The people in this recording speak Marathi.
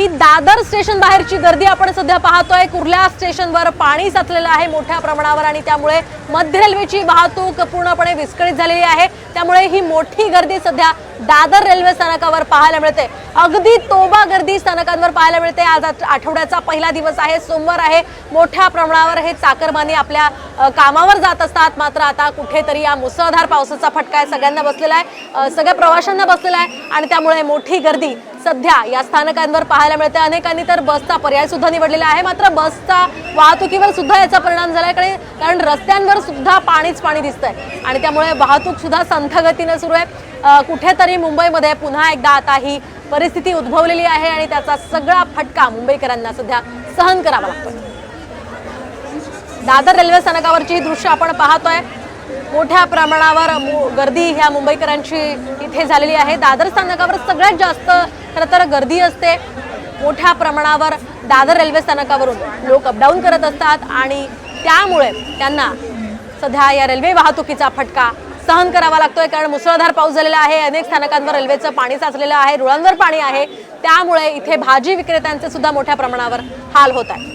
ही दादर स्टेशन बाहेरची गर्दी आपण सध्या पाहतोय. कुर्ल्या स्टेशनवर पाणी साचलेलं आहे मोठ्या प्रमाणावर आणि त्यामुळे मध्य रेल्वेची वाहतूक पूर्णपणे विस्कळीत झालेली आहे. त्यामुळे ही मोठी गर्दी सध्या दादर रेल्वे स्थानकावर पाहायला मिळते. अगदी तोबा गर्दी स्थानकांवर पाहायला मिळते. आज आठवड्याचा पहिला दिवस आहे. सोमवार आहे. मोठ्या प्रमाणावर हे चाकरमानी आपल्या कामावर जात असतात. मात्र आता कुठेतरी या मुसळधार पावसाचा फटका आहे. सगळ्यांना बसलेला आहे. सगळ्या प्रवाशांना बसलेला आहे. आणि त्यामुळे मोठी गर्दी सध्या या स्थानकांवर पाहायला मिळते. अनेकांनी तर बसचा पर्याय सुद्धा निवडलेला आहे. मात्र बसचा वाहतुकीवर सुद्धा याचा परिणाम झाला आहे कारण रस्त्यांवर सुद्धा पाणीच पाणी दिसतंय. आणि त्यामुळे वाहतूक सुद्धा संथगतीनं सुरू आहे. कुठेतरी मुंबईमध्ये पुन्हा एकदा आता ही परिस्थिती उद्भवलेली आहे आणि त्याचा सगळा फटका मुंबईकरांना सध्या सहन करावा लागतो दादर रेल्वे स्थानकावरची ही दृश्य आपण पाहतोय. मोठ्या प्रमाणावर मु- गर्दी ह्या मुंबईकरांची इथे झालेली आहे. दादर स्थानकावर सगळ्यात जास्त खरं तर गर्दी असते. मोठ्या प्रमाणावर दादर रेल्वे स्थानकावरून लोक अपडाऊन करत असतात आणि त्यामुळे त्यांना सध्या या रेल्वे वाहतुकीचा फटका सहन करावा लागतोय कारण मुसळधार पाऊस झालेला आहे. अनेक स्थानकांवर रेल्वेचं पाणी साचलेलं आहे रुळांवर पाणी आहे. त्यामुळे इथे भाजी विक्रेत्यांचे सुद्धा मोठ्या प्रमाणावर हाल होत आहे.